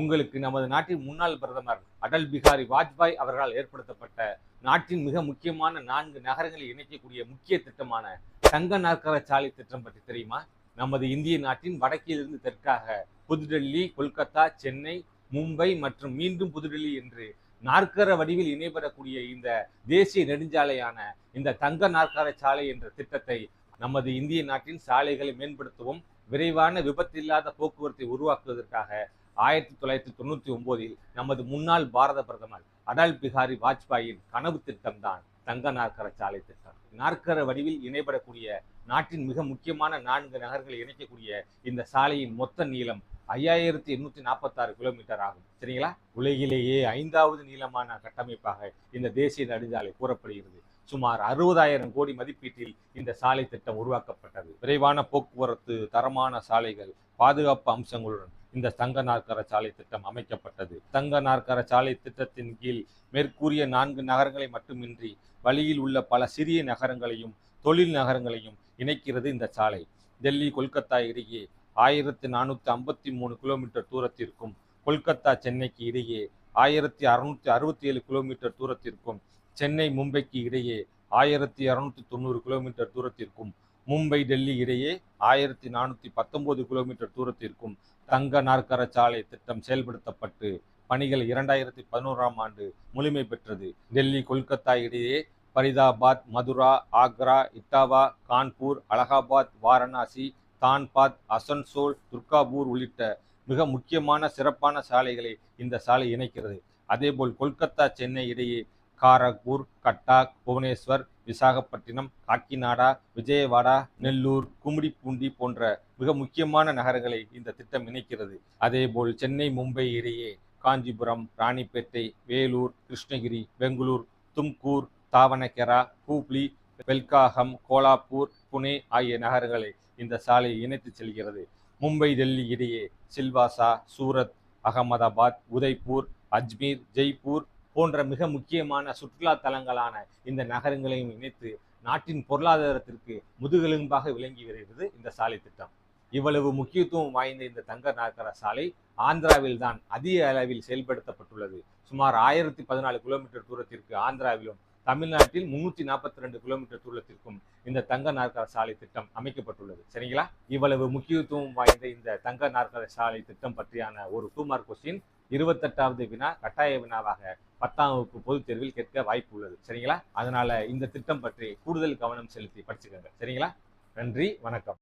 உங்களுக்கு நமது நாட்டின் முன்னாள் பிரதமர் அடல் பிகாரி வாஜ்பாய் அவர்களால் ஏற்படுத்தப்பட்ட நாட்டின் மிக முக்கியமான நான்கு நகரங்களை இணைக்கக்கூடிய முக்கிய திட்டமான தங்க நாற்கர சாலை திட்டம் பற்றி தெரியுமா? நமது இந்திய நாட்டின் வடக்கிலிருந்து தெற்காக புதுடெல்லி கொல்கத்தா சென்னை மும்பை மற்றும் மீண்டும் புதுடெல்லி என்று நாற்கர வடிவில் இணைபெறக்கூடிய இந்த தேசிய நெடுஞ்சாலையான இந்த தங்க நாற்கர சாலை என்ற திட்டத்தை நமது இந்திய நாட்டின் சாலைகளை மேம்படுத்தவும் விரைவான விபத்தில்லாத போக்குவரத்தை உருவாக்குவதற்காக ஆயிரத்தி தொள்ளாயிரத்தி தொண்ணூத்தி ஒம்போதில் நமது முன்னாள் பாரத பிரதமர் அடல் பிகாரி வாஜ்பாயின் கனவு திட்டம்தான் தங்க நாற்கர சாலை திட்டம். நாற்கர வடிவில் இணைபடக்கூடிய நாட்டின் மிக முக்கியமான நான்கு நகர்களை இணைக்கக்கூடிய இந்த சாலையின் மொத்த நீளம் ஐயாயிரத்தி எண்ணூத்தி நாற்பத்தாறு கிலோமீட்டர் ஆகும். சரிங்களா? உலகிலேயே ஐந்தாவது நீளமான கட்டமைப்பாக இந்த தேசிய நெடுஞ்சாலை கூறப்படுகிறது. சுமார் அறுபதாயிரம் கோடி மதிப்பீட்டில் இந்த சாலை திட்டம் உருவாக்கப்பட்டது. விரைவான போக்குவரத்து தரமான சாலைகள் பாதுகாப்பு அம்சங்களுடன் இந்த தங்க நாற்கர சாலை திட்டம் அமைக்கப்பட்டது. தங்க நாற்கர சாலை திட்டத்தின் கீழ் மேற்கூறிய நான்கு நகரங்களை மட்டுமின்றி வழியில் உள்ள பல சிறிய நகரங்களையும் தொழில் நகரங்களையும் இணைக்கிறது இந்த சாலை. டெல்லி கொல்கத்தா இடையே ஆயிரத்தி நானூற்றி ஐம்பத்தி மூணு கிலோமீட்டர் தூரத்திற்கும் கொல்கத்தா சென்னைக்கு இடையே ஆயிரத்தி அறுநூற்றி அறுபத்தி ஏழு கிலோமீட்டர் தூரத்திற்கும் சென்னை மும்பைக்கு இடையே ஆயிரத்தி இரநூத்தி தொண்ணூறு கிலோமீட்டர் தூரத்திற்கும் மும்பை டெல்லி இடையே ஆயிரத்தி நானூற்றி பத்தொம்போது கிலோமீட்டர் தூரத்திற்கும் தங்க நாற்கர சாலை திட்டம் செயல்படுத்தப்பட்டு பணிகள் இரண்டாயிரத்தி பதினோராம் ஆண்டு முழுமை பெற்றது. டெல்லி கொல்கத்தா இடையே பரிதாபாத் மதுரா ஆக்ரா இட்டாவா கான்பூர் அலகாபாத் வாரணாசி தான்பாத் அசன்சோல் துர்காபூர் உள்ளிட்ட மிக முக்கியமான சிறப்பான சாலைகளை இந்த சாலை இணைக்கிறது. அதேபோல் கொல்கத்தா சென்னை இடையே காரகூர் கட்டாக் புவனேஸ்வர் விசாகப்பட்டினம் காக்கிநாடா விஜயவாடா நெல்லூர் கும்மிடிப்பூண்டி போன்ற மிக முக்கியமான நகரங்களை இந்த திட்டம் இணைக்கிறது. அதேபோல் சென்னை மும்பை இடையே காஞ்சிபுரம் ராணிப்பேட்டை வேலூர் கிருஷ்ணகிரி பெங்களூர் தும்கூர் தாவனகெரா ஹூப்ளி பெல்காகம் கோலாப்பூர் புனே ஆகிய நகரங்களை இந்த சாலை இணைத்து செல்கிறது. மும்பை டெல்லி இடையே சில்வாசா சூரத் அகமதாபாத் உதய்பூர் அஜ்மீர் ஜெய்ப்பூர் போன்ற மிக முக்கியமான சுற்றுலா தலங்களான இந்த நகரங்களையும் இணைத்து நாட்டின் பொருளாதாரத்திற்கு முதுகெலும்பாக விளங்கி வருகிறது இந்த சாலை திட்டம். இவ்வளவு முக்கியத்துவம் வாய்ந்த இந்த தங்க நாற்கர சாலை ஆந்திராவில் தான் அதிக அளவில் செயல்படுத்தப்பட்டுள்ளது. சுமார் ஆயிரத்தி பதினாலு கிலோமீட்டர் தூரத்திற்கு ஆந்திராவிலும் தமிழ்நாட்டில் முன்னூத்தி நாற்பத்தி ரெண்டு கிலோமீட்டர் தூரத்திற்கும் இந்த தங்க நாற்கர சாலை திட்டம் அமைக்கப்பட்டுள்ளது. சரிங்களா? இவ்வளவு முக்கியத்துவம் வாய்ந்த இந்த தங்க நாற்கர சாலை திட்டம் பற்றியான ஒரு டூ மார்க் கொஸ்டின் இருபத்தெட்டாவது வினா கட்டாய வினாவாக பத்தாம் வகுப்பு பொதுத் தேர்வில் கேட்க வாய்ப்பு உள்ளது. சரிங்களா? அதனால இந்த திட்டம் பற்றி கூடுதல் கவனம் செலுத்தி படிச்சுக்கோங்க. சரிங்களா? நன்றி வணக்கம்.